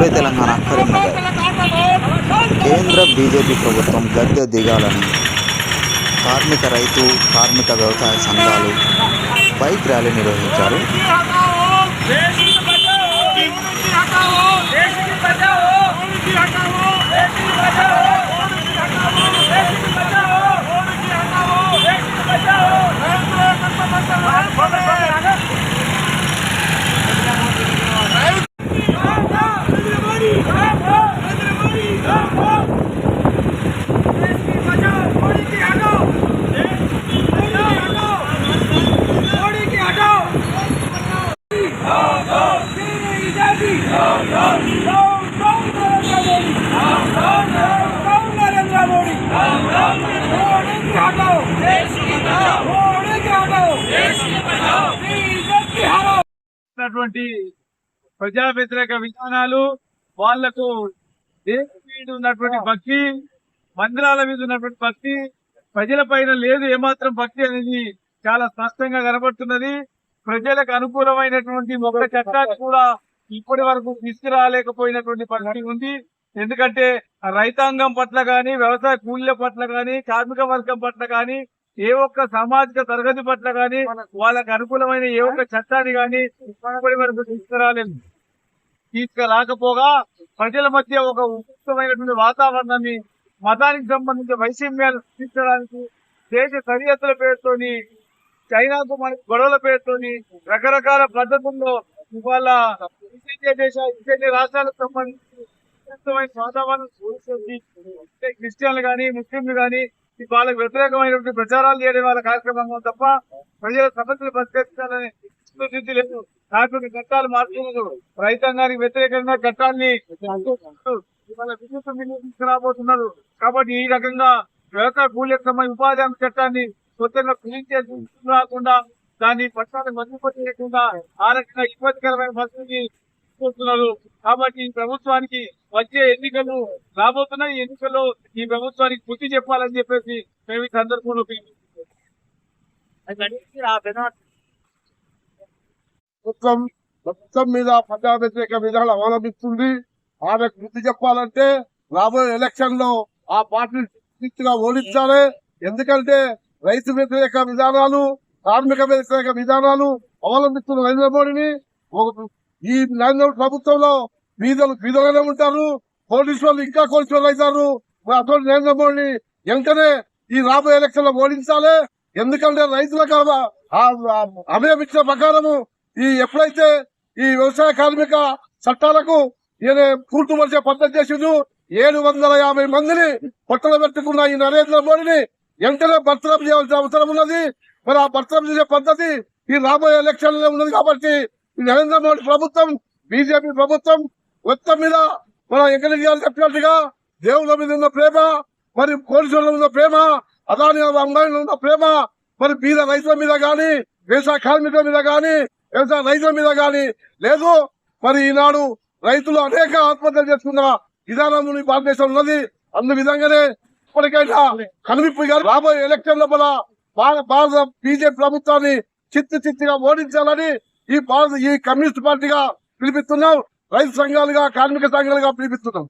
ఇప్పుడే తెలంగాణ కరీంనగర్ కేంద్ర బీజేపీ ప్రభుత్వం గద్దె దిగాలని కార్మిక రైతు కార్మిక వ్యవసాయ సంఘాలు బైక్ ర్యాలీ నిర్వహించారు. ఉన్నటువంటి ప్రజా వ్యతిరేక విధానాలు వాళ్ళకు దేశం మీద ఉన్నటువంటి భక్తి మందిరాల మీద ఉన్నటువంటి భక్తి ప్రజల పైన లేదు ఏమాత్రం భక్తి అనేది చాలా స్పష్టంగా కనబడుతున్నది. ప్రజలకు అనుకూలమైనటువంటి ఒక చట్టాన్ని కూడా ఇప్పటి వరకు తీసుకురాలేకపోయినటువంటి పరిస్థితి ఉంది. ఎందుకంటే రైతాంగం పట్ల గాని వ్యవసాయ కూలీల పట్ల గాని కార్మిక వర్గం పట్ల గాని ఏ ఒక్క సామాజిక తరగతి పట్ల గాని వాళ్ళకు అనుకూలమైన ఏ ఒక్క చట్టాన్ని గాని ఇప్పటి వరకు తీసుకురాలేదు. తీసుకురాకపోగా ప్రజల మధ్య ఒక ఉచితమైనటువంటి వాతావరణాన్ని మతానికి సంబంధించిన వైషమ్యాలు తీర్చడానికి దేశ సరిహద్దుల పేరుతోని చైనాకు మన గొడవల పేరుతోని రకరకాల పద్ధతుల్లో ఇవాళ దేశ ఈశాన్య రాష్ట్రాలకు సంబంధించి ఉచితమైన వాతావరణం సృష్టించి క్రిస్టియన్లు కానీ ముస్లింలు కానీ వాళ్ళకి వ్యతిరేకమైనటువంటి ప్రచారాలు చేయడం వాళ్ళ కార్యక్రమం తప్ప ప్రజల సమస్యలు పరిష్కరించాలని చిత్తశుద్ధి లేదు. కార్మిక చట్టాలు మార్చుకున్నారు. రైతాంగానికి వ్యతిరేకంగా చట్టాన్ని ఇవాళ విద్యుత్ బిల్లు తీసుకురాబోతున్నారు. కాబట్టి ఈ రకంగా వ్యవసాయ కూలీలకు సంబంధించిన ఉపాధి హామీ చట్టాన్ని కొత్తగా కుదించే రాకుండా దాన్ని పట్టాన్ని మధ్యపట్టేయకుండా ఆ రకంగా ఇబ్బందికరమైన పరిస్థితికి తీసుకుంటున్నారు కాబట్టి ఈ ప్రభుత్వానికి వచ్చే ఎన్నికలు రాబోతున్న ఈ ఎన్నికల్లో ఈ ప్రభుత్వానికి బుద్ధి చెప్పాలని చెప్పేసి మేము ఈ సందర్భంలో ప్రభుత్వం మొత్తం మీద ప్రజా వ్యతిరేక విధానం అవలంబిస్తుంది. ఆమెకు బుద్ధి చెప్పాలంటే రాబోయే ఎలక్షన్లో ఆ పార్టీ ఓడించాలి. ఎందుకంటే రైతు వ్యతిరేక విధానాలు కార్మిక వ్యతిరేక విధానాలు అవలంబిస్తున్న నరేంద్ర మోడీని ఈ నరేంద్ర ప్రభుత్వంలో బీదలు బీదలుగానే ఉంటారు పోలీసు వాళ్ళు ఇంకా కోల్చోళ్ళు అవుతారు. అటువంటి నరేంద్ర మోడీని వెంటనే ఈ రాబోయే ఎలక్షన్లో ఓడించాలి. ఎందుకంటే రైతులకు ఆ- అభయం ఇచ్చిన ప్రకారము ఈ ఎప్పుడైతే ఈ వ్యవసాయ కార్మిక చట్టాలకు ఈయన పూర్తి పరిచే పద్ధతి చేసిండు ఏడు వందల యాభై మందిని పొట్టలు పెట్టుకున్న ఈ నరేంద్ర మోడీని వెంటనే భర్తరఫ్ చేయాల్సిన అవసరం ఉన్నది. మరి ఆ భర్తరఫ్ చేసే పద్ధతి ఈ రాబోయే ఎలక్షన్లో ఉన్నది కాబట్టి నరేంద్ర మోడీ ప్రభుత్వం బీజేపీ ప్రభుత్వం మొత్తం మీద మన వెంకటరెడ్డి చేయాలి చెప్పినట్టుగా దేవుల మీద ఉన్న ప్రేమ మరి కోడిసోళ్ళ మీద ప్రేమ అదాని అంబానీ ఉన్న ప్రేమ మరి బీద రైతుల మీద కానీ వ్యవసాయ కార్మికుల మీద కానీ వ్యవసాయ రైతుల మీద కానీ లేదు. మరి ఈనాడు రైతులు అనేక ఆత్మహత్యలు చేసుకున్న విధానం భారతదేశం ఉన్నది. అందు విధంగానే ఇప్పటికైనా కనువిప్పు రాబోయే ఎలక్షన్ లోపల భారత బీజేపీ ప్రభుత్వాన్ని చిత్తు చిత్తుగా ఓడించాలని ఈ భారత ఈ కమ్యూనిస్ట్ పార్టీగా పిలిపిస్తున్నాం. రైతు సంఘాలుగా కార్మిక సంఘాలుగా పిలిపిస్తున్నాం.